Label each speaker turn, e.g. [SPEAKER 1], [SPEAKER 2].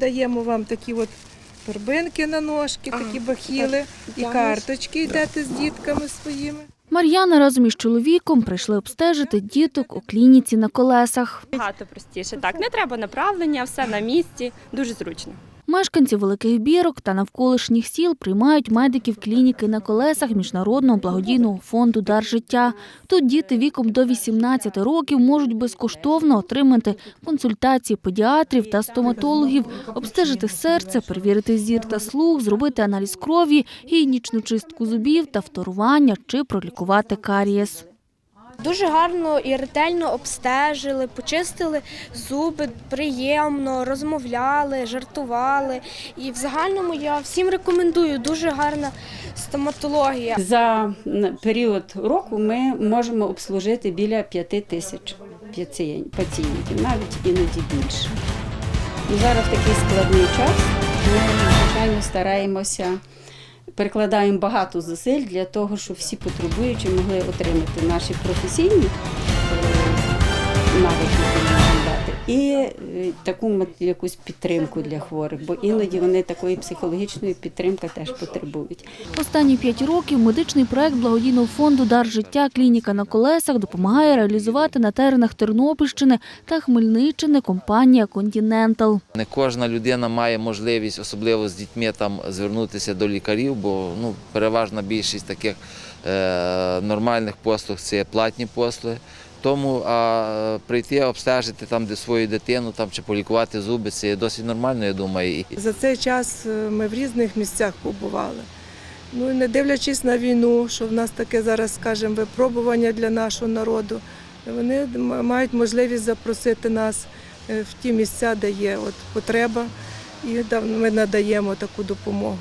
[SPEAKER 1] Даємо вам такі от торбинки на ножки, такі бахіли і карточки йдете з дітками своїми.
[SPEAKER 2] Мар'яна разом із чоловіком прийшли обстежити діток у клініці на колесах.
[SPEAKER 3] Багато простіше. Так, не треба направлення, все на місці, дуже зручно.
[SPEAKER 2] Мешканці великих бірок та навколишніх сіл приймають медиків клініки на колесах міжнародного благодійного фонду Дар життя. Тут діти віком до 18 років можуть безкоштовно отримати консультації педіатрів та стоматологів, обстежити серце, перевірити зір та слух, зробити аналіз крові, гігієнічну чистку зубів та вторування чи пролікувати карієс.
[SPEAKER 4] Дуже гарно і ретельно обстежили, почистили зуби, приємно, розмовляли, жартували. І в загальному я всім рекомендую дуже гарна стоматологія.
[SPEAKER 5] За період року ми можемо обслужити біля п'яти тисяч пацієнтів, навіть іноді більше. Ну, Зараз такий складний час ми, звичайно, стараємося, перекладаємо багато зусиль для того, щоб всі потребуючі могли отримати наші професійні навики, і е, таку якусь підтримку для хворих, бо іноді вони такої психологічної підтримки теж потребують.
[SPEAKER 2] Останні п'ять років медичний проект благодійного фонду Дар життя клініка на колесах допомагає реалізувати на теренах Тернопільщини та Хмельниччини компанія Континентал.
[SPEAKER 6] Не кожна людина має можливість, особливо з дітьми, там звернутися до лікарів, бо ну, переважна більшість таких е, нормальних послуг це платні послуги. Тому а, прийти обстежити там, де свою дитину там, чи полікувати зуби, це досить нормально, я думаю.
[SPEAKER 1] За цей час е, ми в різних місцях побували. Ну і не дивлячись на війну, що в нас таке зараз, скажімо, випробування для нашого народу, вони мають можливість запросити нас е, в ті місця, де є от потреба, і ми надаємо таку допомогу.